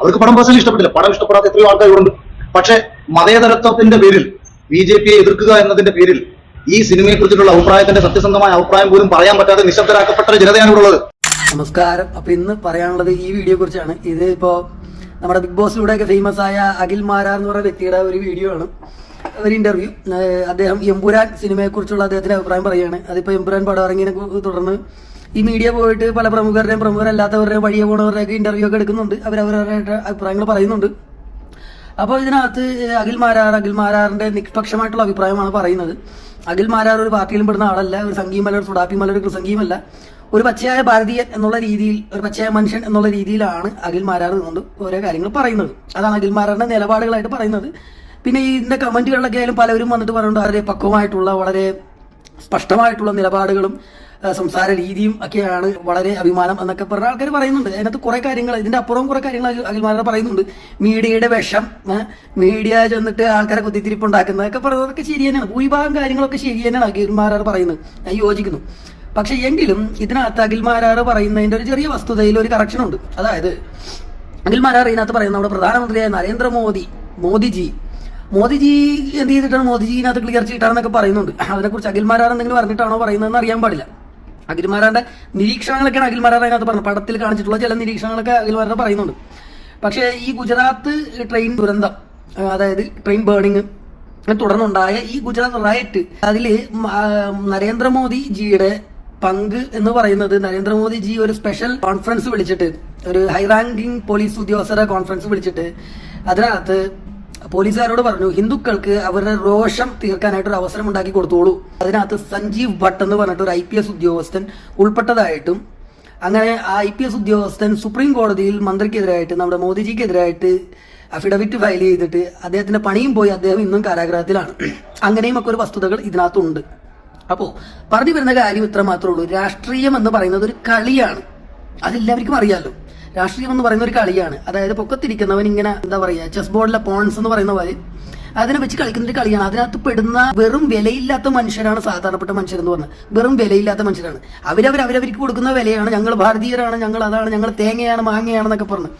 അവർക്ക് പടം പേഴ്സണലി ഇഷ്ടപ്പെട്ടില്ല. പടം ഇഷ്ടപ്പെടാത്ത എത്രയോ ആൾക്കാരുണ്ട് പക്ഷെ മതേതരത്വത്തിന്റെ പേരിൽ ബി ജെ പിയെ എതിർക്കുക എന്നതിന്റെ പേരിൽ ഈ സിനിമയെ കുറിച്ചിട്ടുള്ള അഭിപ്രായത്തിന്റെ സത്യസന്ധമായ അഭിപ്രായം പോലും പറയാൻ പറ്റാതെ നിശബ്ദരാക്കപ്പെട്ട ജനതയാണ് ഉള്ളത്. നമസ്കാരം. അപ്പൊ ഇന്ന് പറയാനുള്ളത് ഈ വീഡിയോ കുറിച്ചാണ് ഇത് ഇപ്പോ നമ്മുടെ ബിഗ് ബോസിലൂടെ ഒക്കെ ഫേമസ് ആയ അഖിൽ മാരാർ എന്ന് പറയുന്ന വ്യക്തിയുടെ ഒരു വീഡിയോ ആണ്. ഒരു ഇന്റർവ്യൂ അദ്ദേഹം എംപുരാൻ സിനിമയെ കുറിച്ചുള്ള അദ്ദേഹത്തിന്റെ അഭിപ്രായം പറയുകയാണ്. അതിപ്പോ എംപുരാൻ പടം ഇറങ്ങിയതിനെ തുടർന്ന് ഈ മീഡിയ പോയിട്ട് പല പ്രമുഖരുടെയും പ്രമുഖരല്ലാത്തവരുടെയും വഴിയെ പോണവരുടെയൊക്കെ ഇന്റർവ്യൂ ഒക്കെ എടുക്കുന്നുണ്ട്. അവരവരുടെ അഭിപ്രായങ്ങൾ പറയുന്നുണ്ട്. അപ്പോൾ ഇതിനകത്ത് അഖിൽ മാരാർ അഖിൽ മാരാറിന്റെ നിഷ്പക്ഷമായിട്ടുള്ള അഭിപ്രായമാണ് പറയുന്നത്. അഖിൽ മാരാർ ഒരു പാർട്ടിയിലും പെടുന്ന ആളല്ല ഒരു സംഗീമല്ല ഒരു സുഡാപ്പിമല്ല ഒരു കൃസംഗീമല്ല. ഒരു പച്ചയായ ഭാരതീയൻ എന്നുള്ള രീതിയിൽ ഒരു പച്ചയായ മനുഷ്യൻ എന്നുള്ള രീതിയിലാണ് അഖിൽ മാരാർ നിന്നുകൊണ്ട് ഓരോ കാര്യങ്ങൾ പറയുന്നത്. അതാണ് അഖിൽ മാരാറിന്റെ നിലപാടുകളായിട്ട് പറയുന്നത്. പിന്നെ ഇതിന്റെ കമന്റുകളിലൊക്കെ ആയാലും പലരും വന്നിട്ട് പറയുന്നുണ്ട് വളരെ പക്വമായിട്ടുള്ള വളരെ സ്പഷ്ടമായിട്ടുള്ള നിലപാടുകളും സംസാര രീതിയും ഒക്കെയാണ് വളരെ അഭിമാനം എന്നൊക്കെ പറഞ്ഞ ആൾക്കാർ പറയുന്നുണ്ട്. അതിനകത്ത് കുറെ കാര്യങ്ങൾ ഇതിന്റെ അപ്പുറം കുറെ കാര്യങ്ങൾ അഖിൽമാരുടെ അഖിൽമാരെ പറയുന്നുണ്ട്. മീഡിയയുടെ വിഷം മീഡിയ ചെന്നിട്ട് ആൾക്കാരെ കുത്തിത്തിരിപ്പ് ഉണ്ടാക്കുന്നതൊക്കെ പറയുന്നതൊക്കെ ശരി തന്നെയാണ്. ഭൂരിഭാഗം കാര്യങ്ങളൊക്കെ ശരി തന്നെയാണ് അഖിൽമാരാർ പറയുന്നത്. ഞാൻ യോജിക്കുന്നു. പക്ഷെ എങ്കിലും ഇതിനകത്ത് അഖിൽമാരാർ പറയുന്നതിന്റെ ഒരു ചെറിയ വസ്തുതയിൽ ഒരു കറക്ഷൻ ഉണ്ട്. അതായത് അഖിൽമാരാർ ഇതിനകത്ത് പറയുന്നത് നമ്മുടെ പ്രധാനമന്ത്രിയായ നരേന്ദ്രമോദി മോദിജി മോദിജി എന്ത് ചെയ്തിട്ടാണ്? മോദിജി ഇതിനകത്ത് ക്ലിയർ ചെയ്തിട്ടാണെന്നൊക്കെ പറയുന്നുണ്ട്. അതിനെക്കുറിച്ച് അഖിൽമാരാർ എന്തെങ്കിലും പറഞ്ഞിട്ടാണോ പറയുന്നതെന്ന് അറിയാൻ പാടില്ല. അഖിൽമാരാന്റെ നിരീക്ഷണങ്ങളൊക്കെയാണ് അഖിൽമാരാന്റെ അതിനകത്ത് പറഞ്ഞത്. പടത്തിൽ കാണിച്ചിട്ടുള്ള ചില നിരീക്ഷണങ്ങളൊക്കെ അഖിൽമാരാ പറയുന്നുണ്ട്. പക്ഷേ ഈ ഗുജറാത്ത് ട്രെയിൻ ദുരന്തം അതായത് ട്രെയിൻ ബേണിങ് തുടർന്നുണ്ടായ ഈ ഗുജറാത്ത് റയറ്റ് അതിൽ നരേന്ദ്രമോദി ജിയുടെ പങ്ക് എന്ന് പറയുന്നത് നരേന്ദ്രമോദി ജി ഒരു സ്പെഷ്യൽ കോൺഫറൻസ് വിളിച്ചിട്ട് ഒരു ഹൈ റാങ്കിങ് പോലീസ് ഉദ്യോഗസ്ഥരെ കോൺഫറൻസ് വിളിച്ചിട്ട് അതിനകത്ത് പോലീസുകാരോട് പറഞ്ഞു ഹിന്ദുക്കൾക്ക് അവരുടെ രോഷം തീർക്കാനായിട്ട് ഒരു അവസരം ഉണ്ടാക്കി കൊടുത്തോളൂ. അതിനകത്ത് സഞ്ജീവ് ഭട്ട് എന്ന് പറഞ്ഞിട്ട് ഒരു ഐ പി എസ് ഉദ്യോഗസ്ഥൻ ഉൾപ്പെട്ടതായിട്ടും അങ്ങനെ ആ ഐ പി എസ് ഉദ്യോഗസ്ഥൻ സുപ്രീം കോടതിയിൽ മന്ത്രിക്കെതിരായിട്ട് നമ്മുടെ മോദിജിക്കെതിരായിട്ട് അഫിഡവിറ്റ് ഫയൽ ചെയ്തിട്ട് അദ്ദേഹത്തിന്റെ പണിയും പോയി അദ്ദേഹം ഇന്നും കാരാഗ്രഹത്തിലാണ് അങ്ങനെയും ഒക്കെ ഒരു വസ്തുതകൾ ഇതിനകത്തുണ്ട്. അപ്പോ പറഞ്ഞു വരുന്ന കാര്യം ഇത്ര മാത്രമേ ഉള്ളൂ. രാഷ്ട്രീയം എന്ന് പറയുന്നത് ഒരു കളിയാണ്. അതെല്ലാവർക്കും അറിയാലോ. രാഷ്ട്രീയം എന്ന് പറയുന്ന ഒരു കളിയാണ്. അതായത് പൊക്കത്തിരിക്കുന്നവൻ ഇങ്ങനെ എന്താ പറയുക ചെസ് ബോർഡിലെ പോൺസ് എന്ന് പറയുന്ന പോലെ അതിനെ വെച്ച് കളിക്കുന്ന ഒരു കളിയാണ്. അതിനകത്ത് പെടുന്ന വെറും വിലയില്ലാത്ത മനുഷ്യരാണ് സാധാരണപ്പെട്ട മനുഷ്യരെന്ന് പറഞ്ഞത് വെറും വിലയില്ലാത്ത മനുഷ്യരാണ്. അവരവർ അവരവർക്ക് കൊടുക്കുന്ന വിലയാണ്. ഞങ്ങൾ ഭാരതീയരാണ് ഞങ്ങൾ അതാണ് ഞങ്ങൾ തേങ്ങയാണ് മാങ്ങയാണെന്നൊക്കെ പറഞ്ഞു.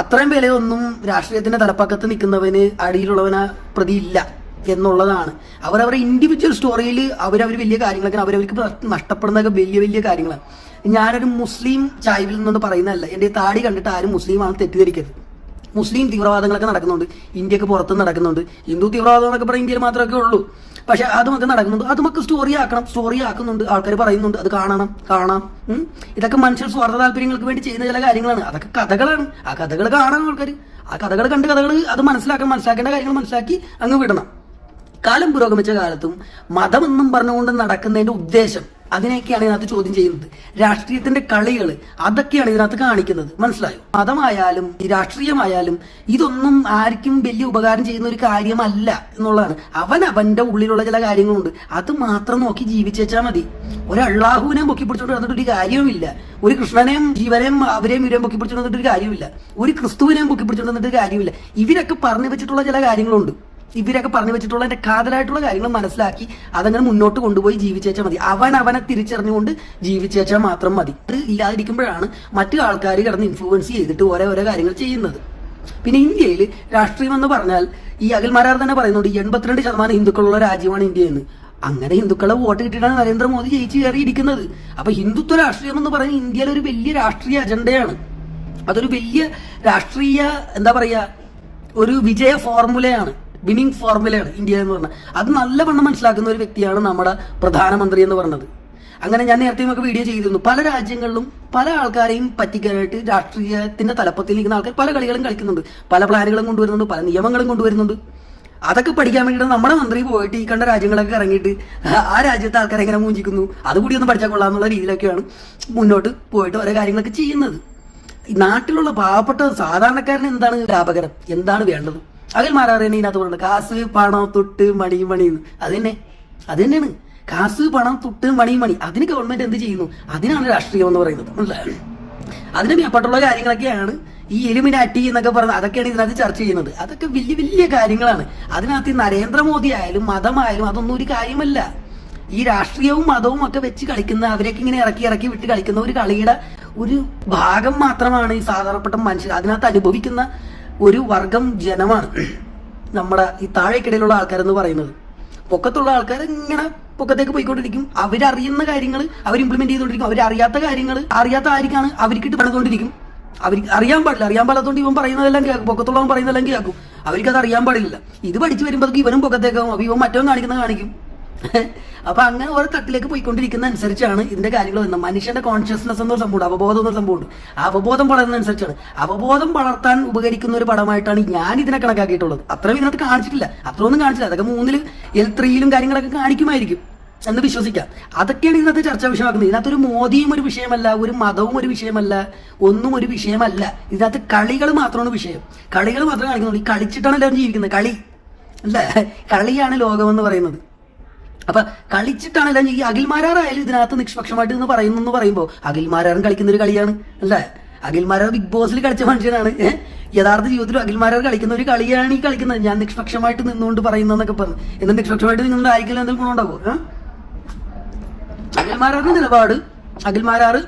അത്രയും വിലയൊന്നും രാഷ്ട്രീയത്തിന്റെ തലപ്പക്കത്ത് നിൽക്കുന്നവന് അടിയിലുള്ളവന് പ്രതിയില്ല എന്നുള്ളതാണ്. അവരവരുടെ ഇൻഡിവിജ്വൽ സ്റ്റോറിയിൽ അവരവർ വലിയ കാര്യങ്ങളൊക്കെ അവരവർക്ക് നഷ്ടപ്പെടുന്നതൊക്കെ വലിയ വലിയ കാര്യങ്ങളാണ്. ഞാനൊരു മുസ്ലിം ചായ്വിൽ നിന്ന് പറയുന്നതല്ല. എന്റെ താടി കണ്ടിട്ട് ആരും മുസ്ലിമാണ് തെറ്റിദ്ധരിക്കരുത്. മുസ്ലിം തീവ്രവാദങ്ങളൊക്കെ നടക്കുന്നുണ്ട്. ഇന്ത്യയ്ക്ക് പുറത്ത് നടക്കുന്നുണ്ട്. ഹിന്ദു തീവ്രവാദം എന്നൊക്കെ പറഞ്ഞാൽ ഇന്ത്യയിൽ മാത്രമേ ഉള്ളൂ. പക്ഷെ അതുമൊക്കെ നടക്കുന്നുണ്ട്. അതുമൊക്കെ സ്റ്റോറി ആക്കണം. സ്റ്റോറി ആക്കുന്നുണ്ട്. ആൾക്കാർ പറയുന്നുണ്ട്. അത് കാണണം. കാണാം. ഇതൊക്കെ മനുഷ്യർ സ്വാർത്ഥ താല്പര്യങ്ങൾക്ക് വേണ്ടി ചെയ്യുന്ന ചില കാര്യങ്ങളാണ്. അതൊക്കെ കഥകളാണ്. ആ കഥകൾ കാണണം ആൾക്കാർ ആ കഥകൾ കണ്ട് കഥകൾ അത് മനസ്സിലാക്കാൻ മനസ്സിലാക്കേണ്ട കാര്യങ്ങൾ മനസ്സിലാക്കി അങ്ങ് വിടണം. കാലം പുരോഗമിച്ച കാലത്തും മതമെന്നും പറഞ്ഞുകൊണ്ട് നടക്കുന്നതിന്റെ ഉദ്ദേശം അതിനെയൊക്കെയാണ് ഇതിനകത്ത് ചോദ്യം ചെയ്യുന്നത്. രാഷ്ട്രീയത്തിന്റെ കളികൾ അതൊക്കെയാണ് ഇതിനകത്ത് കാണിക്കുന്നത്. മനസ്സിലായോ? മതമായാലും രാഷ്ട്രീയമായാലും ഇതൊന്നും ആർക്കും വലിയ ഉപകാരം ചെയ്യുന്ന ഒരു കാര്യമല്ല എന്നുള്ളതാണ്. അവൻ അവന്റെ ഉള്ളിലുള്ള ചില കാര്യങ്ങളുണ്ട്. അത് മാത്രം നോക്കി ജീവിച്ചേച്ചാൽ മതി. ഒരു അള്ളാഹുവിനെ പൊക്കി പിടിച്ചോണ്ട് വന്നിട്ട് ഒരു കാര്യവുമില്ല. ഒരു കൃഷ്ണനെയും ജീവനെയും അവരെയും ഇവരെയും പൊക്കി പിടിച്ചോണ്ട് വന്നിട്ട് ഒരു കാര്യമില്ല ഒരു ക്രിസ്തുവിനെയും പൊക്കി പിടിച്ചോണ്ട് വന്നിട്ട് ഒരു കാര്യമില്ല ഇവരൊക്കെ പറഞ്ഞു വെച്ചിട്ടുള്ള ചില കാര്യങ്ങളുണ്ട്. ഇവരൊക്കെ പറഞ്ഞു വെച്ചിട്ടുള്ള എന്റെ കാതലായിട്ടുള്ള കാര്യങ്ങൾ മനസ്സിലാക്കി അതങ്ങനെ മുന്നോട്ട് കൊണ്ടുപോയി ജീവിച്ചേച്ചാൽ മതി. അവൻ അവനെ തിരിച്ചറിഞ്ഞുകൊണ്ട് ജീവിച്ചേച്ചാൽ മാത്രം മതി. അത് ഇല്ലാതിരിക്കുമ്പോഴാണ് മറ്റു ആൾക്കാർ കിടന്ന് ഇൻഫ്ലുവൻസ് ചെയ്തിട്ട് ഓരോ ഓരോ കാര്യങ്ങൾ ചെയ്യുന്നത്. പിന്നെ ഇന്ത്യയിൽ രാഷ്ട്രീയം എന്ന് പറഞ്ഞാൽ ഈ അഖിൽമാരാർ തന്നെ പറയുന്നുണ്ട് എൺപത്തിരണ്ട് ശതമാനം ഹിന്ദുക്കളുള്ള രാജ്യമാണ് ഇന്ത്യ എന്ന് അങ്ങനെ ഹിന്ദുക്കളെ വോട്ട് കിട്ടിയിട്ടാണ് നരേന്ദ്രമോദി ജയിച്ച് കയറിയിരിക്കുന്നത്. അപ്പൊ ഹിന്ദുത്വ രാഷ്ട്രീയം എന്ന് പറയുന്നത് ഇന്ത്യയിലെ ഒരു വലിയ രാഷ്ട്രീയ അജണ്ടയാണ്. അതൊരു വലിയ രാഷ്ട്രീയ എന്താ പറയാ ഒരു വിജയ ഫോർമുലയാണ് വിന്നിങ് ഫോർമുലയാണ് ഇന്ത്യ എന്ന് പറഞ്ഞാൽ. അത് നല്ലവണ്ണം മനസ്സിലാക്കുന്ന ഒരു വ്യക്തിയാണ് നമ്മുടെ പ്രധാനമന്ത്രി എന്ന് പറഞ്ഞത്. അങ്ങനെ ഞാൻ നേരത്തെ നമുക്ക് വീഡിയോ ചെയ്തിരുന്നു. പല രാജ്യങ്ങളിലും പല ആൾക്കാരെയും പറ്റിക്കാനായിട്ട് രാഷ്ട്രീയത്തിന്റെ തലപ്പത്തിൽ നിൽക്കുന്ന ആൾക്കാർ പല കളികളും കളിക്കുന്നുണ്ട്. പല പ്ലാനുകളും കൊണ്ടുവരുന്നുണ്ട് പല നിയമങ്ങളും കൊണ്ടുവരുന്നുണ്ട്. അതൊക്കെ പഠിക്കാൻ വേണ്ടിയിട്ട് നമ്മുടെ മന്ത്രി പോയിട്ട് ഈ കണ്ട രാജ്യങ്ങളൊക്കെ ഇറങ്ങിയിട്ട് ആ രാജ്യത്തെ ആൾക്കാരെ എങ്ങനെ മൂഞ്ചിക്കുന്നു? അതുകൂടി ഒന്ന് പഠിച്ചാൽ കൊള്ളാന്നുള്ള രീതിയിലൊക്കെയാണ് മുന്നോട്ട് പോയിട്ട് ഓരോ കാര്യങ്ങളൊക്കെ ചെയ്യുന്നത്. നാട്ടിലുള്ള പാവപ്പെട്ട സാധാരണക്കാരന് എന്താണ് ലാഭകരം? എന്താണ് വേണ്ടത്? അതിൽ മാറാറിയാണ് ഇതിനകത്ത് പറയുന്നത് കാസ് പണം തൊട്ട് മണി മണി അത് തന്നെ. അത് തന്നെയാണ്. കാസ് പണം തൊട്ട് മണി മണി. അതിന് ഗവൺമെന്റ് എന്ത് ചെയ്യുന്നു? അതിനാണ് രാഷ്ട്രീയം എന്ന് പറയുന്നത്. അതിന് മേപ്പെട്ടുള്ള കാര്യങ്ങളൊക്കെയാണ് ഈ എലിമിനാറ്റി എന്നൊക്കെ പറയുന്നത് അതൊക്കെയാണ് ഇതിനകത്ത് ചർച്ച ചെയ്യുന്നത്. അതൊക്കെ വലിയ വലിയ കാര്യങ്ങളാണ്. അതിനകത്ത് നരേന്ദ്രമോദി ആയാലും മതമായാലും അതൊന്നും ഒരു കാര്യമല്ല. ഈ രാഷ്ട്രീയവും മതവും ഒക്കെ വെച്ച് കളിക്കുന്ന അവരൊക്കെ ഇങ്ങനെ ഇറക്കി ഇറക്കി വിട്ട് കളിക്കുന്ന ഒരു കളിയുടെ ഒരു ഭാഗം മാത്രമാണ് ഈ സാധാരണപ്പെട്ട മനുഷ്യർ അതിനകത്ത് അനുഭവിക്കുന്ന ഒരു വർഗം ജനമാണ് നമ്മുടെ ഈ താഴേക്കിടയിലുള്ള ആൾക്കാരെന്ന് പറയുന്നത്. പൊക്കത്തുള്ള ആൾക്കാർ ഇങ്ങനെ പൊക്കത്തേക്ക് പോയിക്കൊണ്ടിരിക്കും. അവരറിയുന്ന കാര്യങ്ങൾ അവർ ഇംപ്ലിമെന്റ് ചെയ്തുകൊണ്ടിരിക്കും. അവരറിയാത്ത കാര്യങ്ങൾ അറിയാത്ത ആർക്കാണ് അവർക്കിട്ട് പണിതുകൊണ്ടിരിക്കും. അവർ അറിയാൻ പാടില്ല. അറിയാൻ പാടാത്തതുകൊണ്ട് ഇവൻ പറയുന്നതെല്ലാം കേൾക്കും. പൊക്കത്തുള്ളവൻ പറയുന്നതെല്ലാം കേൾക്കും. അത് അറിയാൻ പാടില്ല. ഇത് പഠിച്ചു വരുമ്പോഴത്തേക്ക് ഇവനും പൊക്കത്തേക്കാവും. അപ്പൊ ഇവൻ മറ്റവൻ കാണിക്കുന്നത് കാണിക്കും. അപ്പൊ അങ്ങനെ ഓരോ തട്ടിലേക്ക് പോയിക്കൊണ്ടിരിക്കുന്ന അനുസരിച്ചാണ് ഇതിന്റെ കാര്യങ്ങൾ വരുന്നത്. മനുഷ്യന്റെ കോൺഷ്യസ്നെസ് എന്നൊരു സംഭവം അവബോധം എന്നൊരു സംഭവമുണ്ട്. അവബോധം വളരുന്ന അനുസരിച്ചാണ് അവബോധം വളർത്താൻ ഉപകരിക്കുന്ന ഒരു പടമായിട്ടാണ് ഞാൻ ഇതിനെ കണക്കാക്കിയിട്ടുള്ളത്. അത്രയും ഇതിനകത്ത് കാണിച്ചിട്ടില്ല. അത്രയൊന്നും കാണിച്ചില്ല. അതൊക്കെ മൂന്നിൽ എൽ ത്രീയിലും കാര്യങ്ങളൊക്കെ കാണിക്കുമായിരിക്കും എന്ന് വിശ്വസിക്കാം. അതൊക്കെയാണ് ഇതിനകത്ത് ചർച്ചാ വിഷയമാക്കുന്നത്. ഇതിനകത്ത് ഒരു മോദിയും ഒരു വിഷയമല്ല ഒരു മതവും ഒരു വിഷയമല്ല ഒന്നും ഒരു വിഷയമല്ല. ഇതിനകത്ത് കളികൾ മാത്രമാണ് വിഷയം. കളികൾ മാത്രമേ കാണിക്കുന്നുള്ളൂ. ഈ കളിച്ചിട്ടാണ് എല്ലാവരും ജീവിക്കുന്നത്. കളി. അല്ല? കളിയാണ് ലോകമെന്ന് പറയുന്നത്. അപ്പൊ കളിച്ചിട്ടാണ് അല്ലെങ്കിൽ ഈ അഖിൽമാരാറായാലും ഇതിനകത്ത് നിഷ്പക്ഷമായിട്ട് എന്ന് പറയുന്നു എന്ന് പറയുമ്പോൾ അഖിൽമാരാറും കളിക്കുന്ന ഒരു കളിയാണ് അല്ലേ? അഖിൽമാരാർ ബിഗ് ബോസിൽ കളിച്ച മനുഷ്യനാണ് യഥാർത്ഥ ജീവിതത്തിൽ അഖിൽമാരാർ കളിക്കുന്ന ഒരു കളിയാണ് ഈ കളിക്കുന്നത്. ഞാൻ നിഷ്പക്ഷമായിട്ട് നിന്നുകൊണ്ട് പറയുന്നതെന്നൊക്കെ പറഞ്ഞു. എന്നാൽ നിഷ്പക്ഷമായിട്ട് നിങ്ങളുടെ ആയിരിക്കും എന്തെങ്കിലും ഗുണമുണ്ടാകുമോ അഖിൽമാരാറിന്റെ നിലപാട് അഖിൽമാരാറ്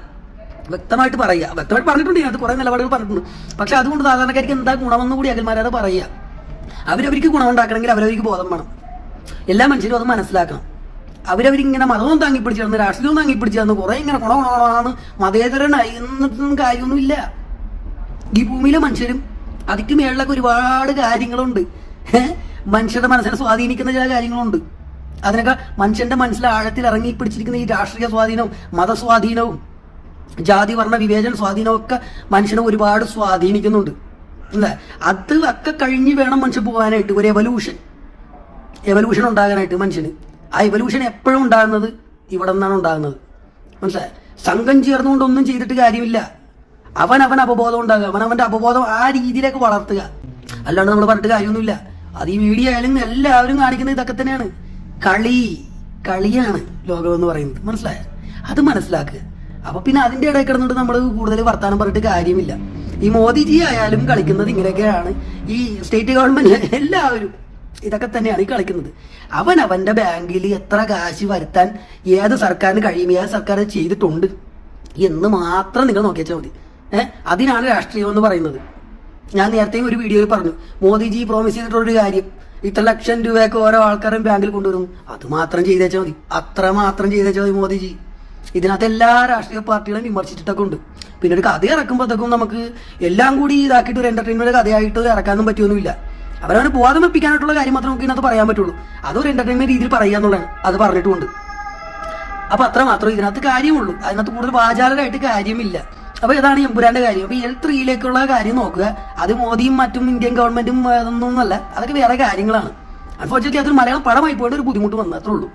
വ്യക്തമായിട്ട് പറയുക. വ്യക്തമായിട്ട് പറഞ്ഞിട്ടുണ്ട് ഇതിനകത്ത് കുറെ നിലപാടുകൾ പറഞ്ഞിട്ടുണ്ട്. പക്ഷെ അതുകൊണ്ട് സാധാരണക്കാർക്ക് എന്താ ഗുണമെന്ന് കൂടി അഖിൽമാരാറ് പറയുക. അവരവർക്ക് ഗുണമുണ്ടാക്കണമെങ്കിൽ അവരവർക്ക് ബോധം വേണം. എല്ലാ മനുഷ്യരും അത് മനസ്സിലാക്കണം. അവരവരിങ്ങനെ മതവും താങ്ങി തന്നു രാഷ്ട്രീയവും താങ്ങി തന്നു കുറെ ഇങ്ങനെ കുണ ഗുണമാണ് മതേതരനായി എന്നൊന്നും കാര്യമൊന്നുമില്ല. ഈ ഭൂമിയിലെ മനുഷ്യരും അതിക്ക് മേളിലൊക്കെ ഒരുപാട് കാര്യങ്ങളുണ്ട്? മനുഷ്യരുടെ മനസ്സിനെ സ്വാധീനിക്കുന്ന ചില കാര്യങ്ങളുണ്ട്. അതിനൊക്കെ മനുഷ്യന്റെ മനസ്സിൽ ആഴത്തിൽ ഇറങ്ങി പിടിച്ചിരിക്കുന്ന ഈ രാഷ്ട്രീയ സ്വാധീനവും മതസ്വാധീനവും ജാതി വർണ വിവേചന സ്വാധീനവും ഒക്കെ മനുഷ്യനെ ഒരുപാട് സ്വാധീനിക്കുന്നുണ്ട്. അല്ലേ? അത് ഒക്കെ കഴിഞ്ഞ് വേണം മനുഷ്യൻ പോകാനായിട്ട്. ഒരു എവല്യൂഷൻ എവല്യൂഷൻ ഉണ്ടാകാനായിട്ട് മനുഷ്യന്. ആ ഇവല്യൂഷൻ എപ്പോഴും ഉണ്ടാകുന്നത് ഇവിടെ നിന്നാണ് ഉണ്ടാകുന്നത്. മനസ്സിലായി? സംഘം ചേർന്നുകൊണ്ട് ഒന്നും ചെയ്തിട്ട് കാര്യമില്ല. അവൻ അവൻ അപബോധം ഉണ്ടാകുക അവൻ അവന്റെ അപബോധം ആ രീതിയിലേക്ക് വളർത്തുക. അല്ലാണ്ട് നമ്മൾ പറഞ്ഞിട്ട് കാര്യമൊന്നുമില്ല. അത് ഈ മീഡിയ ആയാലും എല്ലാവരും കാണിക്കുന്നത് ഇതൊക്കെ തന്നെയാണ്. കളി കളിയാണ് ലോകം എന്ന് പറയുന്നത്. മനസ്സിലായ? അത് മനസ്സിലാക്കുക. അപ്പൊ പിന്നെ അതിന്റെ ഇടയിൽ കിടന്നിട്ട് നമ്മൾ കൂടുതൽ വർത്താനം പറഞ്ഞിട്ട് കാര്യമില്ല. ഈ മോദിജി ആയാലും കളിക്കുന്നത് ഇങ്ങനെയൊക്കെയാണ്. ഈ സ്റ്റേറ്റ് ഗവൺമെന്റ് എല്ലാവരും ഇതൊക്കെ തന്നെയാണ് ഈ കളിക്കുന്നത്. അവൻ അവന്റെ ബാങ്കിൽ എത്ര കാശ് വരുത്താൻ ഏത് സർക്കാരിന് കഴിയും ഏത് സർക്കാർ ചെയ്തിട്ടുണ്ട്. എന്ന് മാത്രം നിങ്ങൾ നോക്കിയാൽ മതി. ഏഹ് അതിനാണ് രാഷ്ട്രീയം എന്ന് പറയുന്നത്. ഞാൻ നേരത്തെ ഒരു വീഡിയോയിൽ പറഞ്ഞു മോദിജി പ്രോമിസ് ചെയ്തിട്ടുള്ളൊരു കാര്യം ഇത്ര ലക്ഷം രൂപയൊക്കെ ഓരോ ആൾക്കാരും ബാങ്കിൽ കൊണ്ടുവരുന്നു അത് മാത്രം ചെയ്തേച്ചാൽ മതി. അത്ര മാത്രം ചെയ്തേച്ചാൽ മതി മോദിജി. ഇതിനകത്ത് എല്ലാ രാഷ്ട്രീയ പാർട്ടികളും വിമർശിച്ചിട്ടൊക്കെ ഉണ്ട്. പിന്നെ ഒരു കഥ ഇറക്കുമ്പോഴത്തേക്കും നമുക്ക് എല്ലാം കൂടി ഇതാക്കിയിട്ട് ഒരു എന്റർടൈൻമെന്റ് കഥയായിട്ട് ഇറക്കാനൊന്നും പറ്റിയൊന്നുമില്ല. അവരവനെ പോവാതെ വെപ്പിക്കാനായിട്ടുള്ള കാര്യം മാത്രമേ നമുക്ക് ഇതിനകത്ത് പറയാൻ പറ്റുള്ളൂ. അതൊരു എന്റർടൈൻമെന്റ് രീതിയിൽ പറയുക എന്നുള്ളതാണ്. അത് പറഞ്ഞിട്ടുമുണ്ട്. അപ്പൊ അത്ര മാത്രമേ ഇതിനകത്ത് കാര്യമുള്ളൂ. അതിനകത്ത് കൂടുതൽ വാചാലരായിട്ട് കാര്യമില്ല. അപ്പൊ ഇതാണ് എമ്പുരാന്റെ കാര്യം. അപ്പൊ എൽ ത്രീയിലേക്കുള്ള കാര്യം നോക്കുക. അത് മോദിയും മറ്റും ഇന്ത്യൻ ഗവൺമെന്റും അതൊന്നും അല്ല അതൊക്കെ വേറെ കാര്യങ്ങളാണ്. അൺഫോർച്ചുനേറ്റ്ലി അതൊരു മലയാളം പടമായി പോയിട്ട് ഒരു ബുദ്ധിമുട്ട് വന്നത്രേ ഉള്ളൂ.